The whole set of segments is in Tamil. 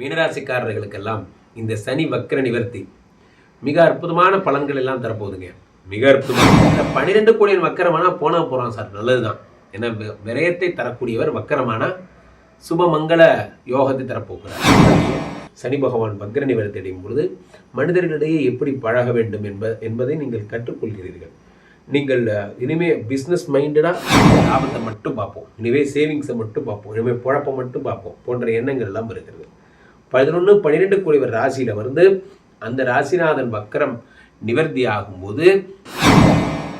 மீனராசிக்காரர்களுக்கெல்லாம் இந்த சனி வக்கர நிவர்த்தி. மிக அற்புதமான பலன்கள் எல்லாம் தரப்போகுதுங்க. மிக அற்புதமான இந்த பன்னிரெண்டு கோடியின் வக்கரமானா போனால் போகிறோம் சார். நல்லது தான் ஏன்னா விரயத்தை தரக்கூடியவர் வக்கரமான சுபமங்கள யோகத்தை தரப்போகிறார். சனி பகவான் வக்கர நிவர்த்தி அடையும் பொழுது மனிதர்களிடையே எப்படி பழக வேண்டும் என்ப என்பதை நீங்கள் கற்றுக்கொள்கிறீர்கள். நீங்கள் இனிமே பிஸ்னஸ் மைண்டடாக லாபத்தை மட்டும் பார்ப்போம். இனிமே சேவிங்ஸை மட்டும் பார்ப்போம். இனிமேல் குழப்பம் மட்டும் பார்ப்போம். போன்ற எண்ணங்கள் எல்லாம் இருக்கிறது பதினொன்று பன்னிரெண்டு கோடிவர் ராசியில் வந்து அந்த ராசிநாதன் வக்கரம் நிவர்த்தி ஆகும்போது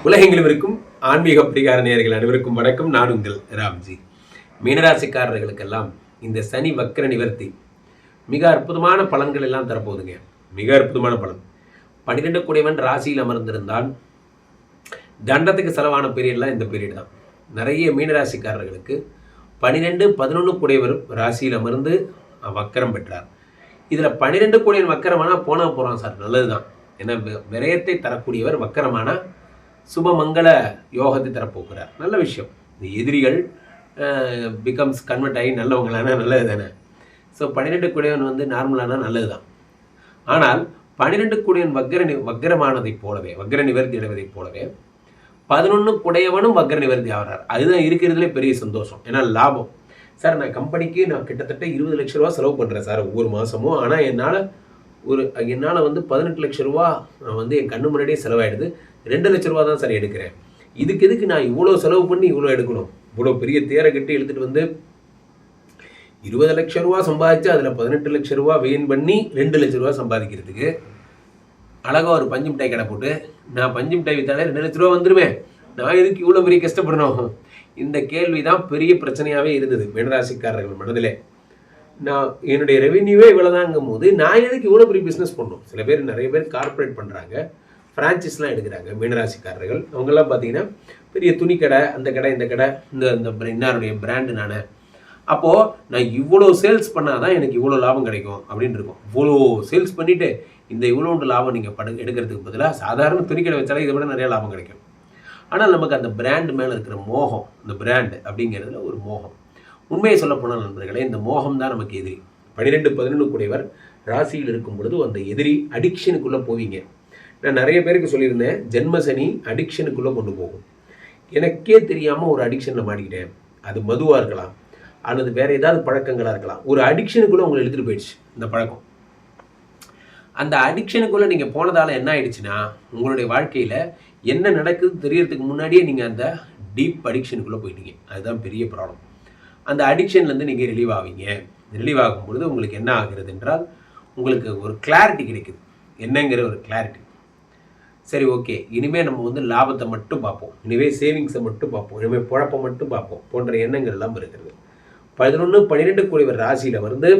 உலகெங்கிலும் இருக்கும் ஆன்மீக பிரிகார நேர்கள் அனைவருக்கும் வணக்கம். நான் உங்கள் ராம்ஜி. மீனராசிக்காரர்களுக்கெல்லாம் இந்த சனி வக்கர நிவர்த்தி மிக அற்புதமான பலன்கள் எல்லாம் தரப்போகுதுங்க. மிக அற்புதமான பலன். பன்னிரெண்டு கூடியவன் ராசியில் அமர்ந்திருந்தால் தண்டத்துக்கு செலவான பீரியட்லாம் இந்த பீரியட் தான். நிறைய மீனராசிக்காரர்களுக்கு பன்னிரெண்டு பதினொன்று கூடியவர் ராசியில் அமர்ந்து வக்கரம் பெற்றார். இதில் பன்னிரெண்டு கோடியின் வக்கரமானா போனால் போகிறோம் சார் நல்லது தான் ஏன்னா விரயத்தை தரக்கூடியவர் வக்கரமான சுபமங்கள யோகத்தை தரப்போகிறார். நல்ல விஷயம். இந்த எதிரிகள் பிகம்ஸ் கன்வெர்ட் ஆகி நல்லவங்களானா நல்லது தானே ஸோ பன்னிரெண்டு குடியவன் வந்து நார்மலானா நல்லது தான் ஆனால் பன்னிரெண்டு குடையன் வக்கர நி- வக்கரமானதைப் போலவே வக்கர நிவர்த்தி அடைவதைப் போலவே பதினொன்று குடையவனும் வக்கர நிவர்த்தி ஆகிறார். அதுதான் இருக்கிறதுலே பெரிய சந்தோஷம். ஏன்னா லாபம். சார் நான் கம்பெனிக்கு நான் கிட்டத்தட்ட இருபது லட்ச ரூபா செலவு பண்ணுறேன் சார் ஒவ்வொரு மாதமும் ஆனால் என்னால் ஒரு என்னால் வந்து பதினெட்டு லட்ச ரூபா நான் வந்து என் கண்ணு முன்னாடியே செலவாயிடுது. ரெண்டு லட்ச ரூபா தான் சார் எடுக்கிறேன். இதுக்கு எதுக்கு நான் இவ்வளோ செலவு பண்ணி இவ்வளோ எடுக்கணும்? இவ்வளோ பெரிய தேரை கட்டி எடுத்துகிட்டு வந்து இருபது லட்ச ரூபா சம்பாதிச்சு அதில் பதினெட்டு லட்ச ரூபா வெயின் பண்ணி ரெண்டு லட்ச ரூபா சம்பாதிக்கிறதுக்கு அழகா ஒரு பஞ்சு மிட்டாய் கடை போட்டு நான் பஞ்சு மிட்டாய் வித்தாலே ரெண்டு லட்ச ரூபா வந்துடுவேன் நான் எதுக்கு இவ்வளோ பெரிய கஷ்டப்படணும்? இந்த கேள்வி தான் பெரிய பிரச்சனையாகவே இருந்தது மீனராசிக்காரர்கள் மனதிலே. நான் என்னுடைய ரெவென்யூவே இவ்வளோதாங்கும் போது நான் எதுக்கு இவ்வளோ பெரிய பிஸ்னஸ் பண்ணணும்? சில பேர் நிறைய பேர் கார்ப்பரேட் பண்ணுறாங்க ஃப்ரான்ச்சைஸ்லாம் எடுக்கிறாங்க மீனராசிக்காரர்கள் அவங்கெல்லாம் பார்த்தீங்கன்னா பெரிய துணி கடை அந்த கடை இந்த கடை இந்த இந்த இன்னாருடைய பிராண்டு நான். அப்போது நான் இவ்வளோ சேல்ஸ் பண்ணால் தான் எனக்கு இவ்வளோ லாபம் கிடைக்கும் அப்படின்னு இருக்கும். இவ்வளோ சேல்ஸ் பண்ணிவிட்டு இந்த இவ்வளோண்டு லாபம் நீங்கள் படு எடுக்கிறதுக்கு பதிலாக சாதாரண துணிக்கடை வச்சாலே இதை விட நிறையா லாபம் கிடைக்கும். ஆனால் நமக்கு அந்த பிராண்ட் மேலே இருக்கிற மோகம் இந்த பிராண்டு அப்படிங்கிறதுல ஒரு மோகம். உண்மையை சொல்ல போனால் நண்பர்களே இந்த மோகம் தான் நமக்கு எதிரி. பன்னிரெண்டு பதினொன்று கூடியவர் ராசியில் இருக்கும் பொழுது அந்த எதிரி அடிக்ஷனுக்குள்ளே போவீங்க. நான் நிறைய பேருக்கு சொல்லியிருந்தேன் ஜென்மசனி அடிக்ஷனுக்குள்ளே கொண்டு போகும். எனக்கே தெரியாமல் ஒரு அடிக்ஷனில் மாட்டிக்கிட்டேன். அது மதுவாக இருக்கலாம். அல்லது வேறு ஏதாவது பழக்கங்களாக இருக்கலாம். ஒரு அடிக்ஷனுக்குள்ளே உங்களை எடுத்துகிட்டு போயிடுச்சு இந்த பழக்கம். அந்த அடிக்ஷனுக்குள்ளே நீங்கள் போனதால் என்ன ஆயிடுச்சுன்னா உங்களுடைய வாழ்க்கையில் என்ன நடக்குது தெரியறதுக்கு முன்னாடியே நீங்கள் அந்த டீப் அடிக்ஷனுக்குள்ளே போயிட்டீங்க. அதுதான் பெரிய ப்ராப்ளம் அந்த அடிக்ஷன்லேருந்து நீங்கள் ரிலீவ் ஆவீங்க. ரிலீவ் ஆகும் பொழுது உங்களுக்கு என்ன ஆகிறது என்றால் உங்களுக்கு ஒரு கிளாரிட்டி கிடைக்குது. என்னங்கிற ஒரு கிளாரிட்டி சரி ஓகே இனிமேல் நம்ம வந்து லாபத்தை மட்டும் பார்ப்போம். இனிமேல் சேவிங்ஸை மட்டும் பார்ப்போம். இனிமேல் குழப்பம் மட்டும் பார்ப்போம். போன்ற எண்ணங்கள் எல்லாம் இருக்கிறது பதினொன்று பன்னிரெண்டு கோடிவர் ராசியில் வந்து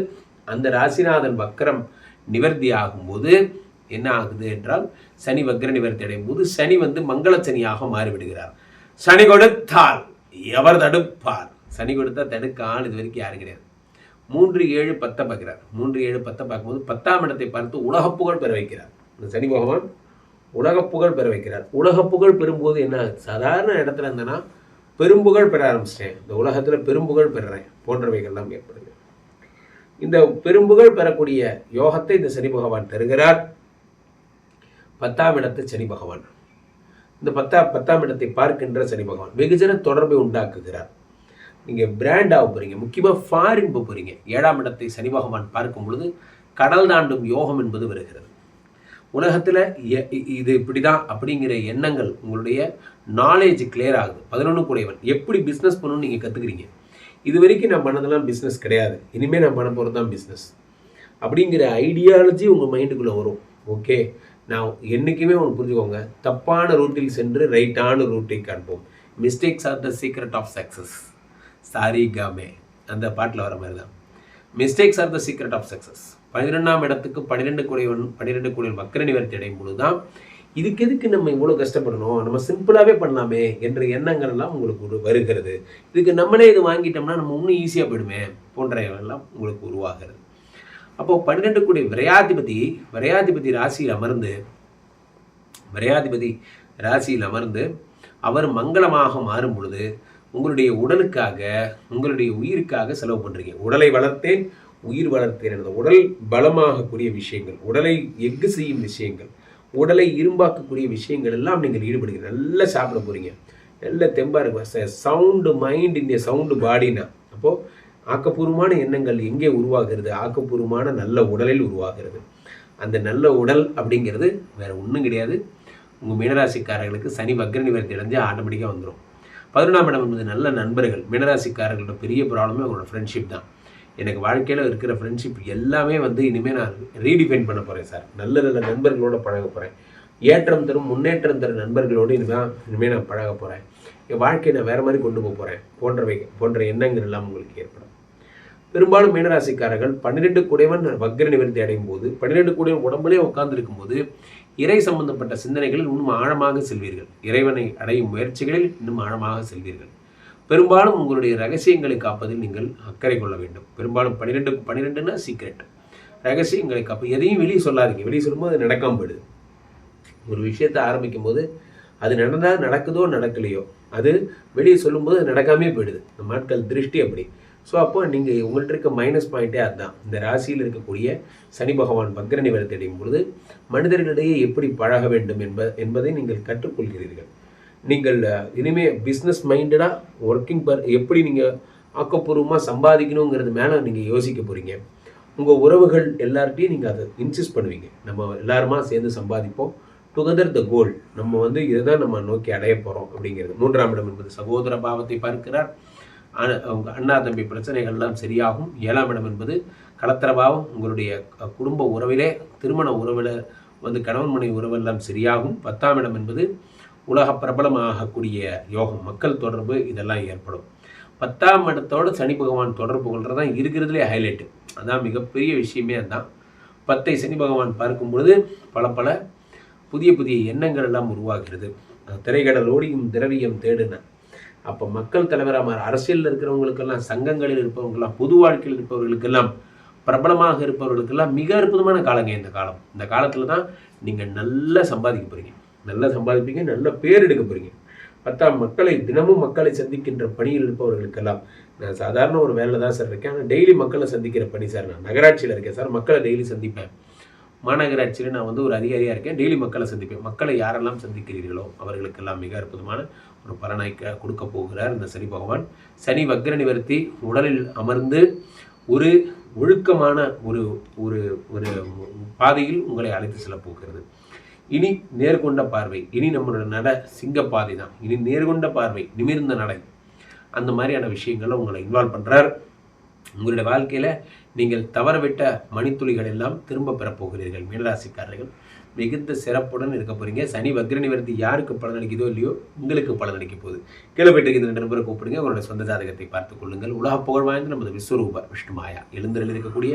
அந்த ராசிநாதன் வக்கரம் நிவர்த்தி ஆகும்போது என்ன ஆகுது என்றால் சனி வக்ர நிவர்த்தி அடையும் போது சனி வந்து மங்கள சனியாக மாறிவிடுகிறார். சனி கொடுத்தால் எவர் தடுப்பார்? சனி கொடுத்தா தடுக்க ஆள் இது வரைக்கும் யாரும் கிடையாது. மூன்று ஏழு பத்தை பார்க்கிறார். மூன்று ஏழு பத்தை பார்க்கும்போது பத்தாம் இடத்தை பார்த்து உலகப் புகழ் பெற வைக்கிறார். இந்த சனி பகவான் உலகப் புகழ் பெற வைக்கிறார். உலகப் புகழ் பெறும்போது என்ன ஆகுது? சாதாரண இடத்துல இருந்தேன்னா பெரும்புகழ் பெற ஆரம்பிச்சிட்டேன். இந்த உலகத்தில் பெரும்புகழ் பெறுறேன். போன்றவைகள்லாம் ஏற்படுது இந்த பெரும்புகழ் பெறக்கூடிய யோகத்தை இந்த சனி பகவான் தருகிறார். பத்தாம் இடத்தை சனி பகவான். இந்த பத்தா பத்தாம் இடத்தை பார்க்கின்ற சனி பகவான் வெகுஜன தொடர்பை உண்டாக்குகிறார். நீங்கள் பிராண்ட் ஆக போகிறீங்க முக்கியமாக ஃபாரின் போக போகிறீங்க ஏழாம் இடத்தை சனி பகவான் பார்க்கும் பொழுது கடல் தாண்டும் யோகம் என்பது வருகிறது. உலகத்தில் இது இப்படி தான் அப்படிங்கிற எண்ணங்கள் உங்களுடைய நாலேஜ் கிளியர் ஆகுது. பதினொன்று கூடையவன். எப்படி பிஸ்னஸ் பண்ணணும்னு நீங்கள் கற்றுக்குறீங்க இது வரைக்கும் நான் பண்ணதெல்லாம் பிஸ்னஸ் கிடையாது. இனிமேல் நான் பண்ண போகிறது தான் பிஸ்னஸ் அப்படிங்கிற ஐடியாலஜி உங்கள் மைண்டுக்குள்ளே வரும். ஓகே நான் என்றைக்குமே ஒன்று புரிஞ்சுக்கோங்க. தப்பான ரூட்டில் சென்று ரைட்டான ரூட்டை காண்போம். Mistakes are the secret of success sorry காமே அந்த பாட்டில் வர மாதிரி தான் mistakes are the secret of success பன்னிரெண்டாம் இடத்துக்கு பன்னிரெண்டு கோடி பன்னிரெண்டு கோடி மக்கள் நிவர்த்தி அடையும் பொழுது தான் இதுக்கு எதுக்கு நம்ம இவ்வளோ கஷ்டப்படணும்? நம்ம சிம்பிளாகவே பண்ணலாமே என்ற எண்ணங்கள் எல்லாம் உங்களுக்கு ஒரு வருகிறது. இதுக்கு நம்மளே இது வாங்கிட்டோம்னா நம்ம இன்னும் ஈஸியாக போயிடுமே போன்ற எல்லாம் உங்களுக்கு உருவாகிறது. அப்போது பன்னிரெண்டு கோடி விரையாதிபதி விரையாதிபதி ராசியில் அமர்ந்து விரையாதிபதி ராசியில் அமர்ந்து அவர் மங்களமாக மாறும் பொழுது உங்களுடைய உடலுக்காக உங்களுடைய உயிருக்காக செலவு பண்ணுறீங்க உடலை வளர்த்தேன் உயிர் வளர்த்தேன். உடல் பலமாகக்கூடிய விஷயங்கள் உடலை எஃகு செய்யும் விஷயங்கள் உடலை இரும்பாக்கக்கூடிய விஷயங்கள் எல்லாம் நீங்கள் ஈடுபடுங்க. நல்லா சாப்பிட போகிறீங்க நல்ல தெம்பாக இருக்கும் சவுண்டு மைண்ட் இந்த சவுண்டு பாடினா அப்போது ஆக்கப்பூர்வமான எண்ணங்கள் எங்கே உருவாகிறது? ஆக்கப்பூர்வமான நல்ல உடலில் உருவாகிறது. அந்த நல்ல உடல் அப்படிங்கிறது வேறு ஒன்றும் கிடையாது. உங்கள் மீனராசிக்காரர்களுக்கு சனி வக்ர நிவர்த்தி அடைஞ்சு ஆட்டோமேட்டிக்காக வந்துடும் பதினொன்றாம் இடம் என்பது நல்ல நண்பர்கள். மீனராசிக்காரர்களோட பெரிய ப்ராப்ளமே அவங்களோட ஃப்ரெண்ட்ஷிப் தான். எனக்கு வாழ்க்கையில் இருக்கிற ஃப்ரெண்ட்ஷிப் எல்லாமே வந்து இனிமேல் நான் ரீடிஃபைன் பண்ண போகிறேன் சார் நல்ல நல்ல நண்பர்களோட பழக போகிறேன் ஏற்றம் தரும் முன்னேற்றம் தரும் நண்பர்களோடு இனிமேல் இனிமேல் நான் பழக போகிறேன் என் வாழ்க்கையை நான் வேறு மாதிரி கொண்டு போக போகிறேன் போன்றவை போன்ற எண்ணங்கள் எல்லாம் உங்களுக்கு ஏற்படும். பெரும்பாலும் மீனராசிக்காரர்கள் பன்னிரெண்டு குடைவன் வக்ர நிவர்த்தி அடையும் போது பன்னிரெண்டு குடைவன் உடம்புலேயே உட்கார்ந்துருக்கும் போது இறை சம்பந்தப்பட்ட சிந்தனைகளில் இன்னும் ஆழமாக செல்வீர்கள். இறைவனை அடையும் முயற்சிகளில் இன்னும் ஆழமாக செல்வீர்கள். பெரும்பாலும் உங்களுடைய ரகசியங்களை காப்பதில் நீங்கள் அக்கறை கொள்ள வேண்டும். பெரும்பாலும் பன்னிரெண்டு பன்னிரெண்டுன்னா சீக்ரெட் ரகசியங்களை காப்ப எதையும் வெளியே சொல்லாதீங்க. வெளியே சொல்லும்போது அது நடக்காம போயிடுது. ஒரு விஷயத்தை ஆரம்பிக்கும் போது அது நடந்தால் நடக்குதோ நடக்கலையோ அது வெளியே சொல்லும்போது அது நடக்காமே போயிடுது. நம்ம ஆட்கள் திருஷ்டி அப்படி. ஸோ அப்போ நீங்கள் உங்கள்கிட்ட இருக்க மைனஸ் பாயிண்ட்டே அதுதான் இந்த ராசியில் இருக்கக்கூடிய சனி பகவான் வக்ர நிவர்த்தி அடையும் பொழுது மனிதர்களிடையே எப்படி பழக வேண்டும் என்ப என்பதை நீங்கள் கற்றுக்கொள்கிறீர்கள். நீங்கள் இனிமேல் பிஸ்னஸ் மைண்டடாக ஒர்க்கிங் பர் எப்படி நீங்கள் ஆக்கப்பூர்வமாக சம்பாதிக்கணுங்கிறது மேலே நீங்கள் யோசிக்க போகிறீங்க உங்கள் உறவுகள் எல்லார்ட்டையும் நீங்கள் அதை இன்சிஸ்ட் பண்ணுவீங்க. நம்ம எல்லாருமா சேர்ந்து சம்பாதிப்போம். டுகெதர் த கோல் நம்ம வந்து இதை தான் நம்ம நோக்கி அடைய போகிறோம் அப்படிங்கிறது. மூன்றாம் இடம் என்பது சகோதர பாவத்தை பார்க்கிறார். அவங்க அண்ணா தம்பி பிரச்சனைகள் எல்லாம் சரியாகும். ஏழாம் இடம் என்பது கலத்திர பாவம். உங்களுடைய குடும்ப உறவிலே திருமண உறவில் வந்து கணவன் மனைவி உறவெல்லாம் சரியாகும். பத்தாம் இடம் என்பது உலக பிரபலமாகக்கூடிய யோகம் மக்கள் தொடர்பு இதெல்லாம் ஏற்படும். பத்தாம் இடத்தோடு சனி பகவான் தொடர்பு கொள்றது தான் இருக்கிறதுலே ஹைலைட்டு அதான் மிகப்பெரிய விஷயமே அதுதான் பத்தை சனி பகவான் பார்க்கும் பொழுது பல பல புதிய புதிய எண்ணங்கள் எல்லாம் உருவாகிறது. திரைக்கடல் ஓடியும் திரவியம் தேடுன. அப்போ மக்கள் தலைவராக அரசியலில் இருக்கிறவங்களுக்கெல்லாம் சங்கங்களில் இருப்பவங்கெல்லாம் பொது வாழ்க்கையில் இருப்பவர்களுக்கெல்லாம் பிரபலமாக இருப்பவர்களுக்கெல்லாம் மிக அற்புதமான காலங்க இந்த காலம். இந்த காலத்தில் தான் நீங்கள் நல்லா சம்பாதிக்க போகிறீங்க நல்லா சம்பாதிப்பீங்க நல்ல பேர் எடுக்க போகிறீங்க பத்தாம் மக்களை தினமும் மக்களை சந்திக்கின்ற பணியில் இருப்பவர்களுக்கெல்லாம் நான் சாதாரண ஒரு வேலை தான் சார் இருக்கேன். ஆனால் டெய்லி மக்களை சந்திக்கிற பணி சார் நான். நகராட்சியில் இருக்கேன் சார். மக்களை டெய்லி சந்திப்பேன். மாநகராட்சியில் நான் வந்து ஒரு அதிகாரியாக இருக்கேன். டெய்லி மக்களை சந்திப்பேன். மக்களை யாரெல்லாம் சந்திக்கிறீர்களோ அவர்களுக்கெல்லாம் மிக அற்புதமான ஒரு பலனை கொடுக்க போகிறார் இந்த சனி பகவான். சனி வக்ர நிவர்த்தி உடலில் அமர்ந்து ஒரு ஒழுக்கமான ஒரு ஒரு ஒரு பாதையில் உங்களை அழைத்து செல்ல போகிறது. இனி நேர்கொண்ட பார்வை. இனி நம்மளோட நட சிங்கப்பாதை தான். இனி நேர்கொண்ட பார்வை நிமிர்ந்த நடை. அந்த மாதிரியான விஷயங்களை உங்களை இன்வால்வ் பண்ணுறார் உங்களுடைய வாழ்க்கையில் நீங்கள் தவறவிட்ட மணித்துளிகள் எல்லாம் திரும்ப பெறப் போகிறீர்கள் மீனராசிக்காரர்கள். மிகுந்த சிறப்புடன் இருக்க போறீங்க. சனி வக்ர நிவர்த்தி யாருக்கு பலனளிக்குதோ இல்லையோ உங்களுக்கு பலனளிக்க போகுது. கீழே போயிட்டு இருக்க நண்பரை கூப்பிடுங்க. உங்களுடைய சொந்த ஜாதகத்தை பார்த்துக் கொள்ளுங்கள். உலக புகழ் வாய்ந்த நமது விஸ்வரூப விஷ்ணுமாயா எழுந்தரில் இருக்கக்கூடிய